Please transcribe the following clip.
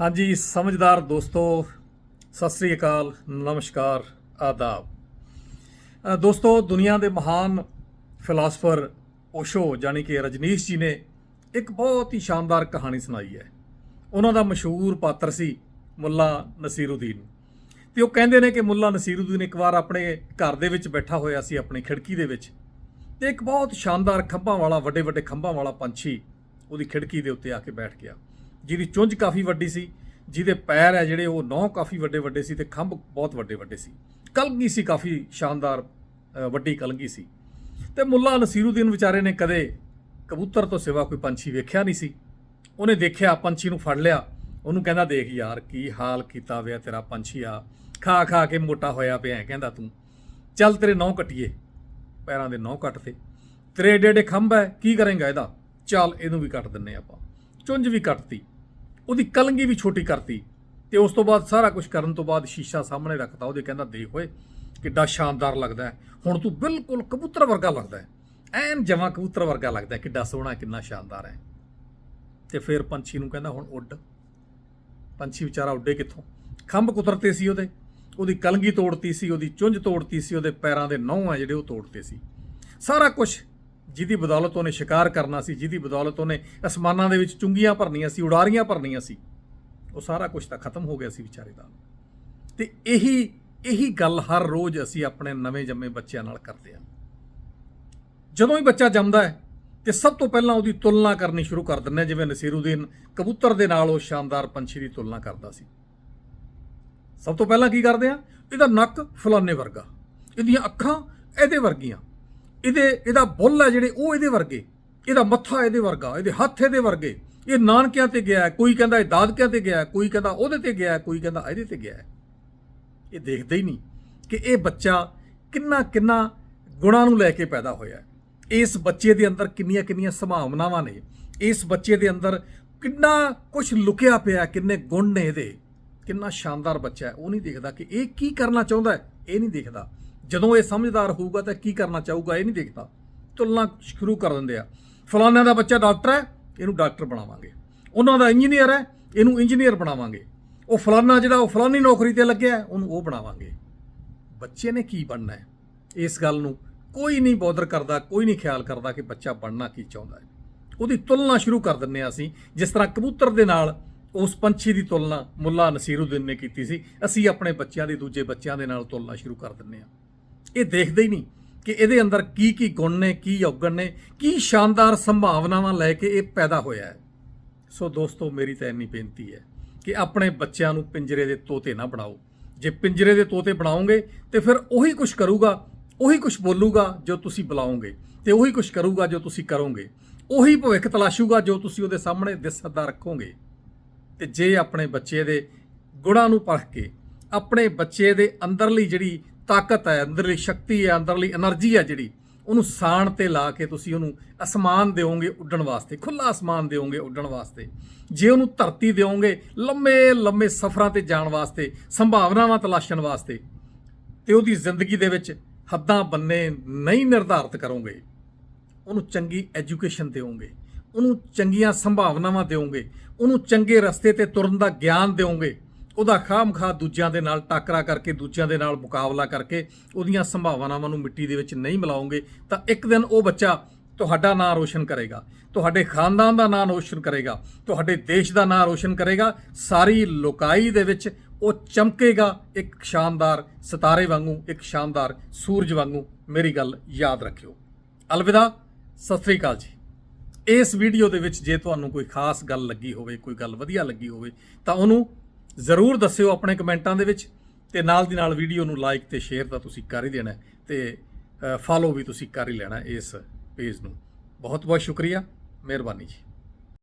ਹਾਂਜੀ, ਸਮਝਦਾਰ ਦੋਸਤੋ, ਸਤਿ ਸ੍ਰੀ ਅਕਾਲ, ਨਮਸਕਾਰ, ਆਦਾਬ। ਦੋਸਤੋ, ਦੁਨੀਆ ਦੇ ਮਹਾਨ ਫਿਲਾਸਫਰ ਓਸ਼ੋ ਜਾਨੀ ਕਿ ਰਜਨੀਸ਼ ਜੀ ਨੇ ਇੱਕ ਬਹੁਤ ਹੀ ਸ਼ਾਨਦਾਰ ਕਹਾਣੀ ਸੁਣਾਈ ਹੈ। ਉਹਨਾਂ ਦਾ ਮਸ਼ਹੂਰ ਪਾਤਰ ਸੀ ਮੁੱਲਾ ਨਸੀਰੁਦੀਨ। ਤੇ ਉਹ ਕਹਿੰਦੇ ਨੇ ਕਿ ਮੁੱਲਾ ਨਸੀਰੁਦੀਨ ਇੱਕ ਵਾਰ ਆਪਣੇ ਘਰ ਦੇ ਵਿੱਚ ਬੈਠਾ ਹੋਇਆ ਸੀ, ਆਪਣੀ ਖਿੜਕੀ ਦੇ ਵਿੱਚ। ਤੇ ਇੱਕ ਬਹੁਤ ਸ਼ਾਨਦਾਰ ਖੰਭਾਂ ਵਾਲਾ ਵੱਡੇ ਵੱਡੇ ਖੰਭਾਂ ਵਾਲਾ ਪੰਛੀ ਉਹਦੀ ਖਿੜਕੀ ਦੇ ਉੱਤੇ ਆ ਕੇ ਬੈਠ ਗਿਆ। ਜਿਹਦੀ ਚੁੰਝ ਕਾਫੀ ਵੱਡੀ ਸੀ ਜਿਹਦੇ ਪੈਰ ਹੈ ਜਿਹੜੇ ਉਹ ਨੌ ਕਾਫੀ ਵੱਡੇ ਵੱਡੇ ਸੀ ਤੇ ਖੰਭ ਬਹੁਤ ਵੱਡੇ ਵੱਡੇ ਸੀ। ਕਲਗੀ ਸੀ ਕਾਫੀ ਸ਼ਾਨਦਾਰ ਵੱਡੀ ਕਲਗੀ ਸੀ। ਤੇ ਮੁੱਲਾ ਨਸੀਰੁਦੀਨ ਵਿਚਾਰੇ ਨੇ ਕਦੇ ਕਬੂਤਰ ਤੋਂ ਸਿਵਾ ਕੋਈ ਪੰਛੀ ਵੇਖਿਆ ਨਹੀਂ ਸੀ। ਉਹਨੇ ਦੇਖਿਆ ਪੰਛੀ ਨੂੰ ਫੜ ਲਿਆ। ਉਹਨੂੰ ਕਹਿੰਦਾ ਦੇਖ ਯਾਰ ਕੀ ਹਾਲ ਕੀਤਾ ਵਿਆ ਤੇਰਾ ਪੰਛੀ ਆ। ਖਾ ਖਾ ਕੇ ਮੋਟਾ ਹੋਇਆ ਪਿਆ ਹੈ, ਕਹਿੰਦਾ ਤੂੰ। ਚੱਲ ਤੇਰੇ ਨੌ ਕੱਟੀਏ। ਪੈਰਾਂ ਦੇ ਨੌ ਕੱਟ ਤੇਰੇ ਏਡੇ ਏਡੇ ਖੰਭ ਹੈ ਕੀ ਕਰੇਂਗਾ ਇਹਦਾ? ਚੱਲ ਇਹਨੂੰ ਵੀ ਕੱਟ ਦਿੰਨੇ ਆਪਾਂ। ਚੁੰਝ ਵੀ ਕੱਟਤੀ। ਉਹਦੀ ਕਲੰਗੀ ਵੀ ਛੋਟੀ ਕਰਤੀ ਤੇ ਉਸ ਤੋਂ ਬਾਅਦ ਸਾਰਾ ਕੁਝ ਕਰਨ ਤੋਂ ਬਾਅਦ ਸ਼ੀਸ਼ਾ ਸਾਹਮਣੇ ਰੱਖਤਾ, ਉਹਦੇ ਕਹਿੰਦਾ ਦੇਖ ਓਏ, ਕਿੱਡਾ ਸ਼ਾਨਦਾਰ ਲੱਗਦਾ ਹੁਣ ਤੂੰ ਬਿਲਕੁਲ ਕਬੂਤਰ ਵਰਗਾ ਲੱਗਦਾ ਐਨ ਜਮਾਂ ਕਬੂਤਰ ਵਰਗਾ ਲੱਗਦਾ ਕਿੱਡਾ ਸੋਹਣਾ, ਕਿੰਨਾ ਸ਼ਾਨਦਾਰ ਹੈ। ਤੇ ਫਿਰ ਪੰਛੀ ਨੂੰ ਕਹਿੰਦਾ ਹੁਣ ਉੱਡ। ਪੰਛੀ ਵਿਚਾਰਾ ਉੱਡੇ ਕਿੱਥੋਂ? ਖੰਭ ਕੁਤਰਤੇ ਸੀ ਉਹਦੇ। ਉਹਦੀ ਕਲਗੀ ਤੋੜਤੀ ਸੀ, ਉਹਦੀ ਚੁੰਝ ਤੋੜਤੀ ਸੀ, ਉਹਦੇ ਪੈਰਾਂ ਦੇ ਨਹੁੰ ਆ ਜਿਹੜੇ ਉਹ ਤੋੜਤੇ ਸੀ। ਸਾਰਾ ਕੁਝ ਜਿਹਦੀ ਬਦੌਲਤ ਉਹਨੇ ਸ਼ਿਕਾਰ ਕਰਨਾ ਸੀ, ਜਿਹਦੀ ਬਦੌਲਤ ਉਹਨੇ ਅਸਮਾਨਾਂ ਦੇ ਵਿੱਚ ਚੁੰਗੀਆਂ ਭਰਨੀਆਂ ਸੀ, ਉਡਾਰੀਆਂ ਭਰਨੀਆਂ ਸੀ, ਉਹ ਸਾਰਾ ਕੁਝ ਤਾਂ ਖਤਮ ਹੋ ਗਿਆ ਸੀ ਵਿਚਾਰੇ ਦਾ। ਤੇ ਇਹੀ ਇਹੀ ਗੱਲ ਹਰ ਰੋਜ਼ ਅਸੀਂ ਆਪਣੇ ਨਵੇਂ ਜੰਮੇ ਬੱਚਿਆਂ ਨਾਲ ਕਰਦੇ ਹਾਂ। ਜਦੋਂ ਹੀ ਬੱਚਾ ਜੰਮਦਾ ਹੈ, ਤੇ ਸਭ ਤੋਂ ਪਹਿਲਾਂ ਉਹਦੀ ਤੁਲਨਾ ਕਰਨੀ ਸ਼ੁਰੂ ਕਰ ਦਿੰਦੇ ਹਾਂ, ਜਿਵੇਂ ਨਸੀਰੁਦੀਨ ਕਬੂਤਰ ਦੇ ਨਾਲ ਉਹ ਸ਼ਾਨਦਾਰ ਪੰਛੀ ਦੀ ਤੁਲਨਾ ਕਰਦਾ ਸੀ। ਸਭ ਤੋਂ ਪਹਿਲਾਂ ਕੀ ਕਰਦੇ ਆ ਇਹਦਾ ਨੱਕ ਫਲਾਨੇ ਵਰਗਾ, ਇਹਦੀਆਂ ਅੱਖਾਂ ਇਹਦੇ ਵਰਗੀਆਂ। ਇਹਦੇ, ਇਹਦਾ ਬੁੱਲ ਹੈ ਜਿਹੜੇ, ਉਹ ਇਹਦੇ ਵਰਗੇ। ਇਹਦਾ ਮੱਥਾ ਇਹਦੇ ਵਰਗਾ, ਇਹਦੇ ਹੱਥ ਇਹਦੇ ਵਰਗੇ। ਇਹ ਨਾਨਕਿਆਂ ਤੇ ਗਿਆ ਕੋਈ ਕਹਿੰਦਾ ਇਹ ਦਾਦਕਿਆਂ ਤੇ ਗਿਆ ਕੋਈ ਕਹਿੰਦਾ ਉਹਦੇ ਤੇ ਗਿਆ ਕੋਈ ਕਹਿੰਦਾ ਇਹਦੇ ਤੇ ਗਿਆ ਇਹ ਦੇਖਦੇ ਹੀ ਨਹੀਂ ਕਿ ਇਹ ਬੱਚਾ ਕਿੰਨਾ ਕਿੰਨਾ ਗੁਣਾਂ ਨੂੰ ਲੈ ਕੇ ਪੈਦਾ ਹੋਇਆ ਹੈ। ਇਸ ਬੱਚੇ ਦੇ ਅੰਦਰ ਕਿੰਨੀਆਂ ਕਿੰਨੀਆਂ ਸੰਭਾਵਨਾਵਾਂ ਨੇ। ਇਸ ਬੱਚੇ ਦੇ ਅੰਦਰ ਕਿੰਨਾ ਕੁਝ ਲੁਕਿਆ ਪਿਆ ਕਿੰਨੇ ਗੁਣ ਨੇ ਇਹਦੇ। ਕਿੰਨਾ ਸ਼ਾਨਦਾਰ ਬੱਚਾ ਹੈ। ਉਹ ਨਹੀਂ ਦੇਖਦਾ ਕਿ ਇਹ ਕੀ ਕਰਨਾ ਚਾਹੁੰਦਾ ਹੈ, ਇਹ ਨਹੀਂ ਦੇਖਦਾ। ਜਦੋਂ ਇਹ ਸਮਝਦਾਰ ਹੋਊਗਾ ਤਾਂ ਕੀ ਕਰਨਾ ਚਾਹੂਗਾ, ਇਹ ਨਹੀਂ ਦੇਖਦਾ। ਤੁਲਨਾ ਸ਼ੁਰੂ ਕਰ ਦਿੰਦੇ ਆ। ਫਲਾਣਾ ਦਾ ਬੱਚਾ ਡਾਕਟਰ ਹੈ, ਇਹਨੂੰ ਡਾਕਟਰ ਬਣਾਵਾਂਗੇ। ਉਹਨਾਂ ਦਾ ਇੰਜੀਨੀਅਰ ਹੈ, ਇਹਨੂੰ ਇੰਜੀਨੀਅਰ ਬਣਾਵਾਂਗੇ। ਉਹ ਫਲਾਣਾ ਜਿਹੜਾ, ਉਹ ਫਲਾਨੀ ਨੌਕਰੀ ਤੇ ਲੱਗਿਆ ਉਹਨੂੰ ਉਹ ਬਣਾਵਾਂਗੇ। ਬੱਚੇ ਨੇ ਕੀ ਬਣਨਾ ਹੈ ਇਸ ਗੱਲ ਨੂੰ? ਕੋਈ ਨਹੀਂ ਬੋਦਰ ਕਰਦਾ, ਕੋਈ ਨਹੀਂ ਖਿਆਲ ਕਰਦਾ ਕਿ ਬੱਚਾ ਬਣਨਾ ਕੀ ਚਾਹੁੰਦਾ ਹੈ। ਉਹਦੀ ਤੁਲਨਾ ਸ਼ੁਰੂ ਕਰ ਦਿੰਨੇ ਆ ਅਸੀਂ। ਜਿਸ ਤਰ੍ਹਾਂ ਕਬੂਤਰ ਦੇ ਨਾਲ ਉਸ ਪੰਛੀ ਦੀ ਤੁਲਨਾ ਮੁੱਲਾ ਨਸੀਰੁਦੀਨ ਨੇ ਕੀਤੀ ਸੀ। ਅਸੀਂ ਆਪਣੇ ਬੱਚਿਆਂ ਦੀ, ਦੂਜੇ ਬੱਚਿਆਂ ਦੇ ਨਾਲ ਤੁਲਨਾ ਸ਼ੁਰੂ ਕਰ ਦਿੰਨੇ ਆ ਇਹ ਦੇਖਦੇ ਹੀ ਨਹੀਂ ਕਿ ਇਹਦੇ ਅੰਦਰ ਕੀ ਕੀ ਗੁਣ ਨੇ, ਕੀ ਔਗਣ ਨੇ, ਕੀ ਸ਼ਾਨਦਾਰ ਸੰਭਾਵਨਾਵਾਂ ਲੈ ਕੇ ਇਹ ਪੈਦਾ ਹੋਇਆ ਹੈ। ਸੋ ਦੋਸਤੋ, ਮੇਰੀ ਤਾਂ ਇੰਨੀ ਬੇਨਤੀ ਹੈ ਕਿ ਆਪਣੇ ਬੱਚਿਆਂ ਨੂੰ ਪਿੰਜਰੇ ਦੇ ਤੋਤੇ ਨਾ ਬਣਾਓ। ਜੇ ਪਿੰਜਰੇ ਦੇ ਤੋਤੇ ਬਣਾਓਗੇ ਤੇ ਫਿਰ ਉਹੀ ਕੁਝ ਕਰੂਗਾ, ਉਹੀ ਕੁਝ ਬੋਲੂਗਾ ਜੋ ਤੁਸੀਂ ਬੁਲਾਓਗੇ ਤੇ ਉਹੀ ਕੁਝ ਕਰੂਗਾ ਜੋ ਤੁਸੀਂ ਕਰੋਗੇ। ਉਹੀ ਭਵਿੱਖ ਤਲਾਸ਼ੂਗਾ ਜੋ ਤੁਸੀਂ ਉਹਦੇ ਸਾਹਮਣੇ ਦਿਸਦਾ ਰੱਖੋਗੇ। ਤੇ ਜੇ ਆਪਣੇ ਬੱਚੇ ਦੇ ਗੁਣਾਂ ਨੂੰ ਪਰਖ ਕੇ, ਆਪਣੇ ਬੱਚੇ ਦੇ ਅੰਦਰਲੀ ਜਿਹੜੀ ਤਾਕਤ ਹੈ, ਅੰਦਰਲੀ ਸ਼ਕਤੀ ਹੈ, ਅੰਦਰਲੀ એનર્ਜੀ ਹੈ ਜਿਹੜੀ, ਉਹਨੂੰ ਸਾਣ ਤੇ ਲਾ ਕੇ ਤੁਸੀਂ ਉਹਨੂੰ ਅਸਮਾਨ ਦਿਓਗੇ ਉੱਡਣ ਵਾਸਤੇ ਖੁੱਲਾ ਅਸਮਾਨ ਦਿਓਗੇ ਉੱਡਣ ਵਾਸਤੇ। ਜੇ ਉਹਨੂੰ ਧਰਤੀ ਦਿਓਗੇ ਲੰਮੇ ਲੰਮੇ ਸਫ਼ਰਾਂ ਤੇ ਜਾਣ ਵਾਸਤੇ, ਸੰਭਾਵਨਾਵਾਂ ਤਲਾਸ਼ਣ ਵਾਸਤੇ, ਤੇ ਉਹਦੀ ਜ਼ਿੰਦਗੀ ਦੇ ਵਿੱਚ ਹੱਦਾਂ ਬੰਨੇ ਨਹੀਂ ਨਿਰਧਾਰਤ ਕਰੋਗੇ, ਉਹਨੂੰ ਚੰਗੀ ਐਜੂਕੇਸ਼ਨ ਦਿਓਗੇ, ਉਹਨੂੰ ਚੰਗੀਆਂ ਸੰਭਾਵਨਾਵਾਂ ਦਿਓਗੇ, ਉਹਨੂੰ ਚੰਗੇ ਰਸਤੇ ਤੇ ਤੁਰਨ ਦਾ ਗਿਆਨ ਦਿਓਗੇ ਉਹਦਾ ਖਾਮਖਾ ਦੂਜਿਆਂ ਦੇ ਨਾਲ ਟਾਕਰਾ ਕਰਕੇ, ਦੂਜਿਆਂ ਦੇ ਨਾਲ ਮੁਕਾਬਲਾ ਕਰਕੇ, ਉਹਦੀਆਂ ਸੰਭਾਵਨਾਵਾਂ ਨੂੰ ਮਿੱਟੀ ਦੇ ਵਿੱਚ ਨਹੀਂ ਮਿਲਾਉਂਗੇ, ਤਾਂ ਇੱਕ ਦਿਨ ਉਹ ਬੱਚਾ ਤੁਹਾਡਾ ਨਾਂ ਰੋਸ਼ਨ ਕਰੇਗਾ, ਤੁਹਾਡੇ ਖਾਨਦਾਨ ਦਾ ਨਾਂ ਰੋਸ਼ਨ ਕਰੇਗਾ, ਤੁਹਾਡੇ ਦੇਸ਼ ਦਾ ਨਾਂ ਰੋਸ਼ਨ ਕਰੇਗਾ, ਸਾਰੀ ਲੋਕਾਈ ਦੇ ਵਿੱਚ ਉਹ ਚਮਕੇਗਾ, ਇੱਕ ਸ਼ਾਨਦਾਰ ਸਿਤਾਰੇ ਵਾਂਗੂ, ਇੱਕ ਸ਼ਾਨਦਾਰ ਸੂਰਜ ਵਾਂਗੂ, ਮੇਰੀ ਗੱਲ ਯਾਦ ਰੱਖਿਓ। ਅਲਵਿਦਾ, ਸਤਿ ਸ੍ਰੀ ਅਕਾਲ ਜੀ। ਇਸ ਵੀਡੀਓ ਦੇ ਵਿੱਚ ਜੇ ਤੁਹਾਨੂੰ ਕੋਈ ਖਾਸ ਗੱਲ ਲੱਗੀ ਹੋਵੇ, ਕੋਈ ਗੱਲ ਵਧੀਆ ਲੱਗੀ ਹੋਵੇ, ਤਾਂ ਉਹਨੂੰ ਜ਼ਰੂਰ ਦੱਸਿਓ ਆਪਣੇ ਕਮੈਂਟਾਂ ਦੇ ਵਿੱਚ ਤੇ ਨਾਲ ਦੀ ਨਾਲ ਵੀਡੀਓ ਨੂੰ ਲਾਈਕ ਤੇ ਸ਼ੇਅਰ ਤਾਂ ਤੁਸੀਂ ਕਰ ਹੀ ਦੇਣਾ ਹੈ ਤੇ ਫਾਲੋ ਵੀ ਤੁਸੀਂ ਕਰ ਹੀ ਲੈਣਾ ਇਸ ਪੇਜ ਨੂੰ। ਬਹੁਤ ਬਹੁਤ ਸ਼ੁਕਰੀਆ, ਮਿਹਰਬਾਨੀ ਜੀ।